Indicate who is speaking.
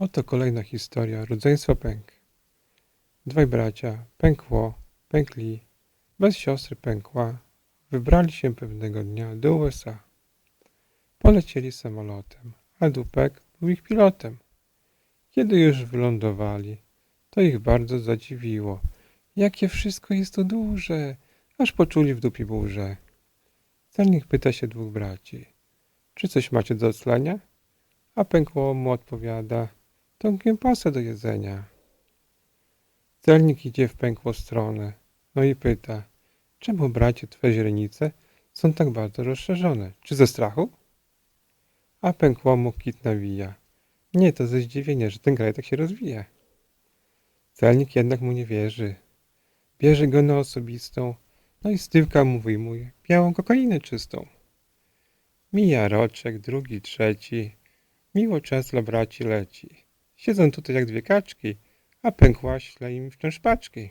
Speaker 1: Oto kolejna historia rodzeństwa pęk. Dwaj bracia, pękło, pękli, bez siostry pękła, wybrali się pewnego dnia do USA. Polecieli samolotem, a Dupek był ich pilotem. Kiedy już wylądowali, to ich bardzo zadziwiło, jakie wszystko jest tu duże, aż poczuli w dupie burzę. Celnik pyta się dwóch braci, czy coś macie do oclenia? A pękło mu odpowiada, tą kiełbasę do jedzenia. Celnik idzie w pękło stronę, no i pyta, czemu bracie twe źrenice są tak bardzo rozszerzone? Czy ze strachu? A pękło mu kit nawija. Nie, to ze zdziwienia, że ten kraj tak się rozwija. Celnik jednak mu nie wierzy. Bierze go na osobistą, no i z tyłka mu wyjmuje białą kokainę czystą. Mija roczek, drugi, trzeci. Miło czas dla braci leci. Siedzą tutaj jak dwie kaczki, a pękła śle im wciąż paczki.